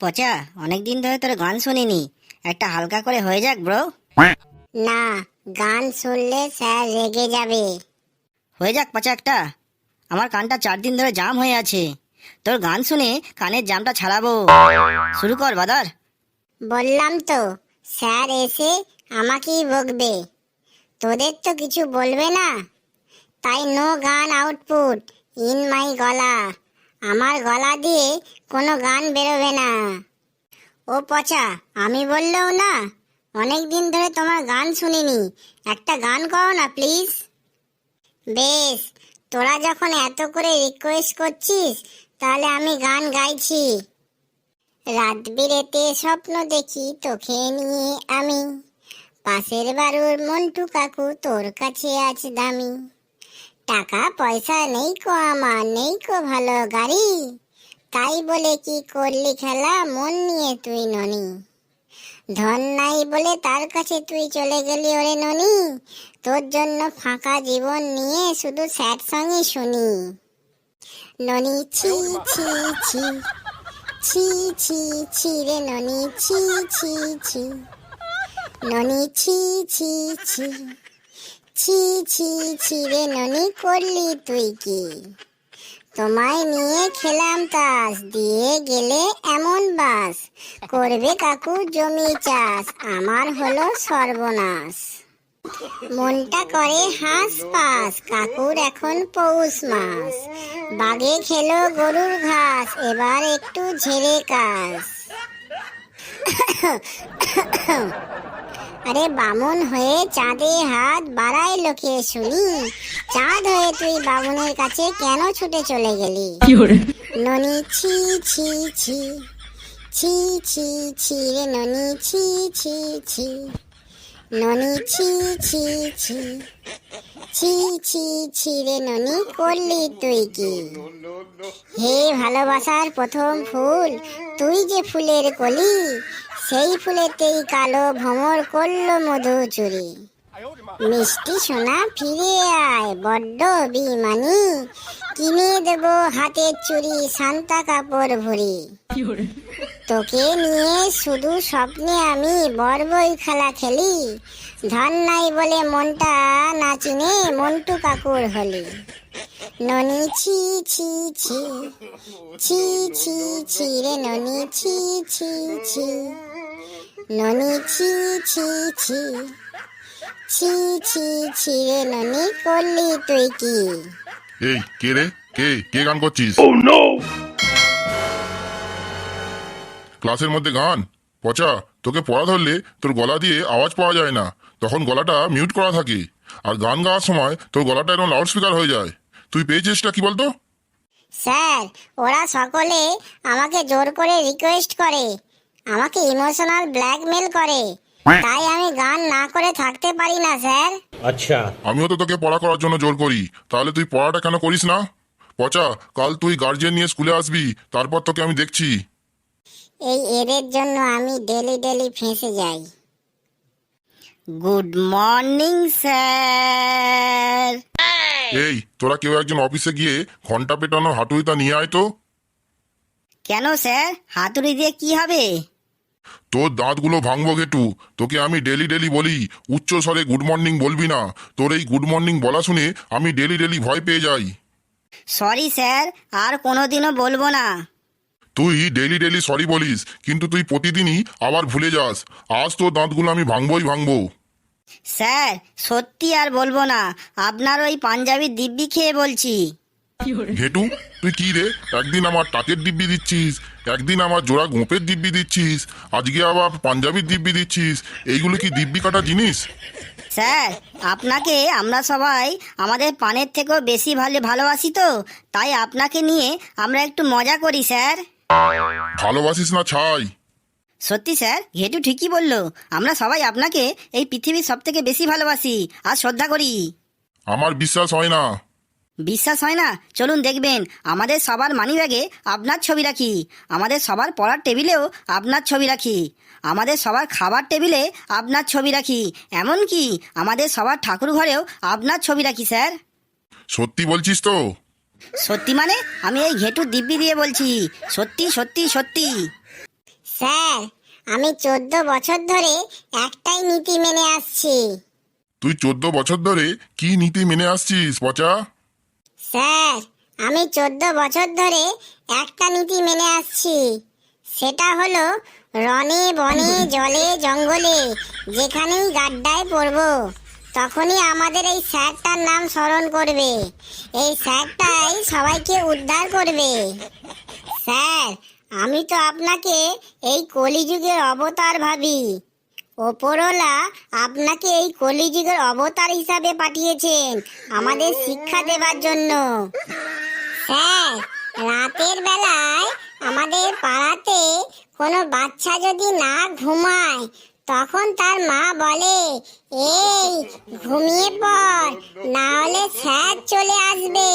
পচা অনেক দিন ধরে তোর গান শুনিনি। একটা হালকা করে হয়ে যাক ব্রো না গান শুনলে স্যার রেগে যাবে। হয়ে যাক পচা একটা। আমার কানটা চার দিন ধরে জাম হয়ে আছে। তোর গান শুনে কানের জামটা ছাড়াবো। শুরু কর বাদার। বললাম তো স্যার এসে আমাকেই বকবে। তোদের তো কিছু বলবে না। তাই নো গান আউটপুট ইন মাই গলা। আমার গলা দিয়ে কোনো গান বেরোবে না। ও পচা, আমি বললেও না। অনেক দিন ধরে তোমার গান শুনিনি। একটা গান করো না, প্লিজ। বেশ, তোরা যখন এত করে রিকোয়েস্ট করছিস, তাহলে আমি গান গাইছি। রাত বিরেতে স্বপ্ন দেখি তোকে নিয়ে আমি। পাশের বাড়ুর মন্টু কাকু তোর কাছে আছে দামি। টাকা পয়সা নেই কো আমার, নেই কো ভালো গাড়ি। তাই বলে কি করলি খেলা? মন নিয়ে তুই ননি। ধন নাই বলে তার কাছে তুই চলে গেলি ওরে ননি। তোর জন্য ফাঁকা জীবন নিয়ে শুধু স্যাড সঙ্গই শুনি। ননি, ছি ছি ছি। ছি ছি ছি রে ননি, ছি ছি ছি। ননি, ছি ছি ছি। ছি ছি ছি রে ননি, করলি তুই কি? তোমায় নিয়ে খেলাম তাস, দিয়ে গেলে এমন বাস, করবে কাকু জমি চাষ, আমার হলো সর্বনাশ। মনটা করে হাঁস পাস, কাকুর এখন পৌষ মাস। বাগে খেলো গরুর ঘাস, এবার একটু ঝেড়ে কাস। আরে বামুন হয়ে চাঁদে হাত বাড়ায় লোকে শুনি। চাঁদ হয়ে তুই বামুনের কাছে কেন ছুটে চলে গেলি? ননি ছি ছি ছি। ছি ছি ছি রে ননি ছি ছি ছি। ননি ছি ছি ছি। ছি ছি ছি রে ননি করলি তুই কি? হে ভালোবাসার প্রথম ফুল তুই যে ফুলের কলি সেই ফুলেতেই কালো ভ্রমর করল মধু চুরি। মিষ্টি সোনা ফিরে আয়, বড্ড বিমানি কিনে দেব হাতের চুড়ি সান্তা কাপড় ভরি। তোকে নিয়ে শুধু স্বপ্নে আমি বরবই খেলা খেলি। ধন নাই বলে মনটা নাচিনে মন্টু কাকুর হলি। ননি ছি ছি ছি। ছি ছি ছি রে ননি, ছি ছি ছি। ননি ছি ছি ছি। ছি ছি ছি রে ননি করলি তুই কি? এই কে রে? কে? কে গান করছিস? ও নো ক্লাসের মধ্যে গান? পচা তোকে পড়া ধরলে তোর গলা দিয়ে আওয়াজ পাওয়া যায় না। তখন গলাটা মিউট করা থাকে। আর গান গাওয়ার সময় তোর গলাটা এরকম লাউড স্পিকার হয়ে যায়। তুই পেয়েছিসটা কি বলতো? স্যার ওরা সকলে আমাকে জোর করে রিকোয়েস্ট করে। আমাকে ইমোশনাল ব্ল্যাকমেল করে। তাই আমি গান না করে থাকতে পারি না স্যার। আচ্ছা। আমিও তো তোকে পড়া করার জন্য জোর করি। তাহলে তুই পড়াটা কেন করিস না? পচা কাল তুই গার্জিয়ান নিয়ে স্কুলে আসবি তারপর তোকে আমি দেখছি। এই এদের জন্য আমি ডেলি ডেলি ফেঁসে যাই। Good morning sir. এই তোরা কেউ একজন অফিসে গিয়ে ঘণ্টা পেটানো হাতুড়িটা নিয়ে আয় তো। কেন স্যার? হাতুড়ি দিয়ে কি হবে? তোর দাঁতগুলো ভাঙবো গেটু। তোকে আমি ডেলি ডেলি বলি উচ্চ স্বরে গুড মর্নিং বলবি না। তোর এই গুড মর্নিং বলা শুনে আমি ডেলি ডেলি ভয় পেয়ে যাই। সরি স্যার আর কোনোদিনও বলব না। তুই ডেলি ডেলি সরি বলিস কিন্তু তুই প্রতিদিনই আবার ভুলে যাস। আজ তোর দাঁতগুলো আমি ভাঙবই ভাঙবো। স্যার সত্যি আর বলব না আপনার ওই পাঞ্জাবি দিব্যি খেয়ে বলছি। ঘেটু তুই কি রে? একদিন আমার টাকের দিব্যি দিচ্ছিস একদিন আমার জোড়া গোপের দিব্যি দিচ্ছিস আজকে আবার পাঞ্জাবির দিব্যি দিচ্ছিস এইগুলো কি দিব্যি কাটা জিনিস? স্যার আপনাকে আমরা সবাই আমাদের পানের থেকেও বেশি ভালো ভালোবাসি তো তাই আপনাকে নিয়ে আমরা একটু মজা করি স্যার। ভালোবাসিস না ছাই। সত্যি স্যার ঘেটু ঠিকই বলল। আমরা সবাই আপনাকে এই পৃথিবীর সব থেকে বেশি ভালোবাসি আর শ্রদ্ধা করি। আমার বিশ্বাস হয় না। বিশ্বাস হয় না? চলুন দেখবেন আমাদের সবার মানি ব্যাগে আপনার ছবি রাখি। আমাদের সবার পড়ার টেবিলেও আপনার ছবি রাখি। আমাদের সবার খাবার টেবিলে আপনার ছবি রাখি। এমনকি আমাদের সবার ঠাকুর ঘরেও আপনার ছবি রাখি স্যার। সত্যি বলছিস তো? সত্যি মানে? আমি এই ঘেটু দিব্যি দিয়ে বলছি। সত্যি সত্যি সত্যি। স্যার আমি চোদ্দ বছর ধরে একটাই নীতি মেনে আসছি। তুই চোদ্দ বছর ধরে কি নীতি মেনে আসছিস পচা? স্যার, আমি চোদ্দ বছর ধরে একটা নীতি মেনে আসছি। সেটা হলো রনে বনে জলে জঙ্গলে যেখানেই গাড্ডায় পড়ব, তখনই আমাদের এই স্যারটার নাম স্মরণ করবে। এই স্যারটাই সবাইকে উদ্ধার করবে। স্যার, আমি তো আপনাকে এই কলিযুগের অবতার ভাবি। ওপরওয়ালা আপনাকে এই কলিযুগের অবতার হিসাবে পাঠিয়েছেন আমাদের শিক্ষা দেবার জন্য। স্যার, রাতের বেলায় আমাদের পাড়াতে কোনো বাচ্চা যদি না ঘুমায়, তখন তার মা বলে, এই, ঘুমিয়ে পড় না হলে স্যার চলে আসবে।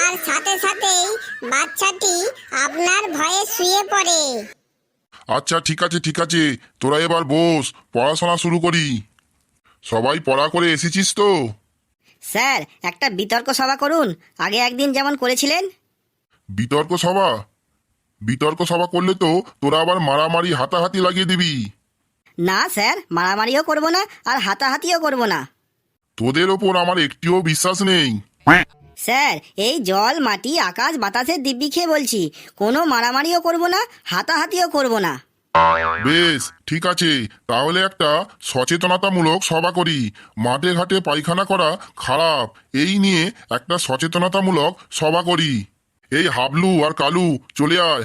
আর সাথে সাথেই বাচ্চাটি আপনার ভয়ে শুয়ে পড়ে। আচ্ছা ঠিক আছে ঠিক আছে। তোরা এবার বস পড়াশোনা শুরু করি। সবাই পড়া করে এসেছিস তো? স্যার একটা বিতর্ক সভা করুন। আগে একদিন যেমন করেছিলেন। বিতর্ক সভা? বিতর্ক সভা করলে তো তোরা আবার মারামারি হাতাহাতি লাগিয়ে দিবি। না স্যার মারামারিও করব না আর হাতাহাতিও করব না। তোদের ওপর আমার একটিও বিশ্বাস নেই। স্যার এই জল মাটি আকাশ বাতাসের দিব্যি খেয়ে বলছি। কোনো মারামারিও করব না হাতাহাতিও করব না। বেশ ঠিক আছে। তাহলে একটা সচেতনতামূলক সভা করি। মাঠে ঘাটে পায়খানা করা খারাপ। এই নিয়ে একটা সচেতনতামূলক সভা করি। এই হাবলু আর কালু চলে আয়।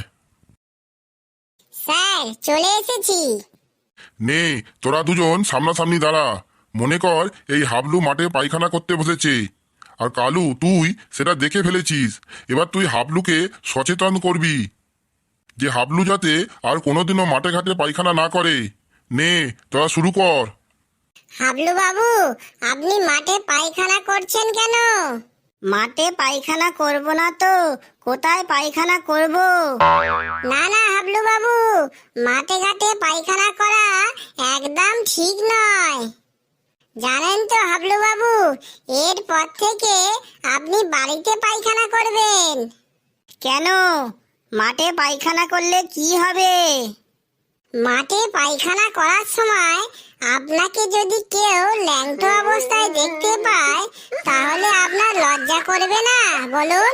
স্যার চলে এসেছি। নে তোরা দুজন সামনাসামনি দাঁড়া। মনে কর এই হাবলু মাঠে পায়খানা করতে বসেছে। আর কালু তুই সেটা দেখে ফেলেছিস। এবার তুই হাবলুকে সচেতন করবি। যে হাবলু যাতে আর কোনোদিনও মাঠে ঘাটে পায়খানা না করে। নে তোরা শুরু কর। হাবলু বাবু আপনি মাঠে পায়খানা করছেন কেন? মাঠে পায়খানা করব না তো কোথায় পায়খানা করব? না না হাবলু বাবু মাঠে ঘাটে পায়খানা করা একদম ঠিক নয়। জানেন তো হাবলু বাবু এরপর থেকে আপনি বাড়িতে পায়খানা করবেন। কেন? মাঠে পায়খানা করলে কি হবে? মাঠে পায়খানা করার সময় আপনাকে যদি কেউ ল্যাংটো অবস্থায় দেখতে পায় তাহলে আপনার লজ্জা করবে না বলুন।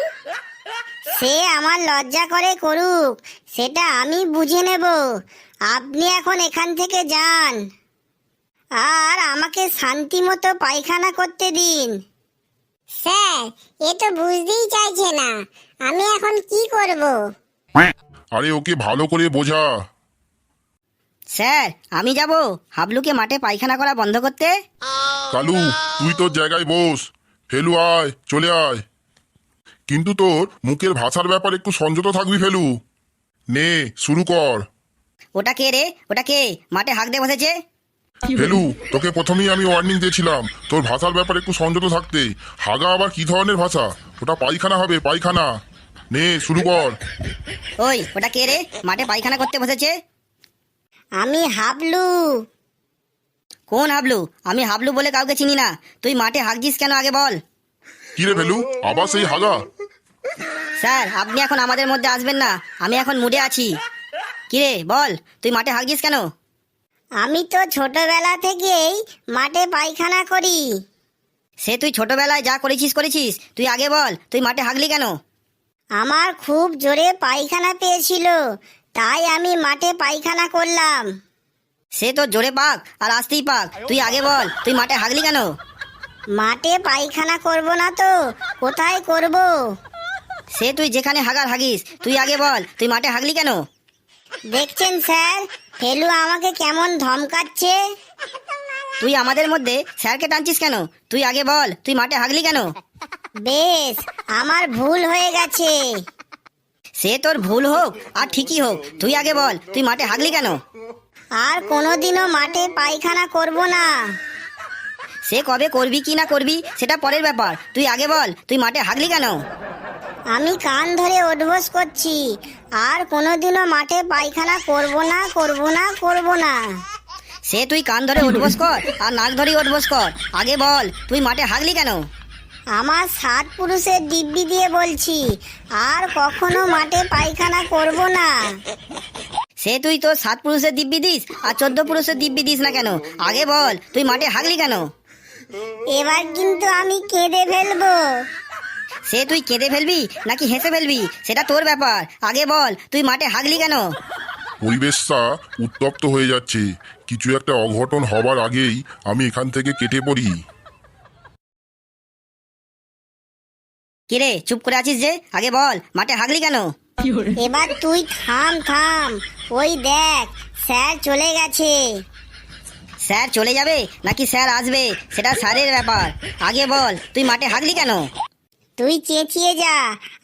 সে আমার লজ্জা করে করুক সেটা আমি বুঝে নেব। আপনি এখন এখান থেকে যান। আর আমাকে শান্তি মতো পায়খানা করতে দিন। স্যার এ তো বুঝতেই চাইছে না। আমি এখন কি করব? আরে ওকে ভালো করে বোঝা। স্যার আমি যাব হাবলুকে মাঠে পায়খানা করা বন্ধ করতে। কালু তুই তোর জায়গায় বস। ফেলু আয় চলে আয়। কিন্তু তোর মুখের ভাষার ব্যাপারে একটু সংযত থাকবি ফেলু। নে শুরু কর। ওটা কে রে? ওটা কে? মাঠে হাঁক দিয়ে বসেছে? ফেলু তোকে প্রথমেই আমি ওয়ার্নিং দিয়েছিলাম। তোর ভাষার ব্যাপারে একটু সংযত থাকতে। হাগা আবার কি ধরনের ভাষা? ওটা পায়খানা হবে পায়খানা। নে শুরু কর। ওই ওটা কে রে? মাঠে পায়খানা করতে বসেছে? আমি হাবলু। কোন হাবলু? আমি হাবলু বলে কাউকে চিনি না। তুই মাঠে হাঁকছিস কেন আগে বল। কি রে ফেলু? আবার সেই হাগা? স্যার আপনি এখন আমাদের মধ্যে আসবেন না। আমি এখন মুডে আছি। কিরে বল তুই মাঠে হাঁকছিস কেন? আমি তো ছোটবেলা থেকেই মাঠে পায়খানা করি। সে তুই ছোটবেলায় যা করেছিস করেছিস। তুই আগে বল তুই মাঠে হাগলি কেন? আমার খুব জোরে পায়খানা পেয়েছিল তাই আমি মাঠে পায়খানা করলাম। সে তো জোরে পাক আর আসতেই পাক। তুই আগে বল তুই মাঠে হাগলি কেন? মাঠে পায়খানা করব না তো কোথায় করব? সে তুই যেখানে হাগার হাগিস তুই আগে বল তুই মাঠে হাগলি কেন? দেখছেন স্যার ফেলু আমাকে কেমন ধমকাচ্ছে? তুই আমাদের মধ্যে স্যারকে টানছিস কেন? তুই আগে বল তুই মাঠে হাগলি কেন? বেশ আমার ভুল হয়ে গেছে। সে তোর ভুল হোক আর ঠিকই হোক তুই আগে বল তুই মাঠে হাগলি কেন? আর কোনোদিনও মাঠে পায়খানা করব না। সে কবে করবি কি না করবি সেটা পরের ব্যাপার। তুই আগে বল তুই মাঠে হাগলি কেন? আমি কান ধরে অভ্যোস করছি। আর কোনোদিনও মাঠে পায়খানা করব না করব না করব না। সে তুই কান ধরে উঠবস কর আর নাক ধরে উঠবস কর। আগে বল তুই মাঠে হাগলি কেন? আমার সাত পুরুষের দিব্যি দিয়ে বলছি আর কখনো মাঠে পায়খানা করব না। সে তুই তো সাত পুরুষের দিব্যি দিস আর চোদ্দ পুরুষের দিব্যি দিস না কেন? আগে বল তুই মাঠে হাগলি কেন? এবার কিন্তু আমি কেঁদে ফেলব। সে তুই কেঁদে ফেলবি নাকি হেসে ফেলবি? সেটা তোর ব্যাপার। আগে বল তুই মাঠে হাগলি কেন? পরিবেশটা উত্তপ্ত হয়ে যাচ্ছে। কিছু একটা অঘটন হবার আগেই আমি এখান থেকে কেটে পড়ি। কিরে চুপ করে আছিস যে? আগে বল মাঠে হাগলি কেন? এবার তুই থাম থাম। ওই দেখ স্যার চলে গেছে। স্যার চলে যাবে নাকি স্যার আসবে? সেটা স্যারের ব্যাপার। আগে বল তুই মাঠে হাগলি কেন? তুই চেঁচিয়ে যা,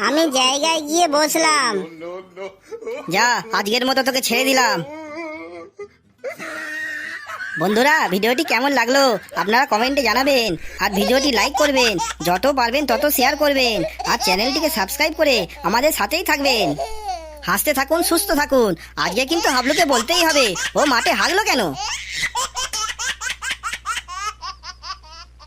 আমি জায়গায় গিয়ে বসলাম। যা, আজকের মতো তোকে ছেড়ে দিলাম। বন্ধুরা, ভিডিওটি কেমন লাগল আপনারা কমেন্টে জানাবেন, আর ভিডিওটি লাইক করবেন, যত পারবেন তত শেয়ার করবেন, আর চ্যানেলটিকে সাবস্ক্রাইব করে আমাদের সাথেই থাকবেন। হাসতে থাকুন, সুস্থ থাকুন, আজকে কিন্তু হাবলুকে বলতেই হবে, ও মাঠে হাগলো কেন?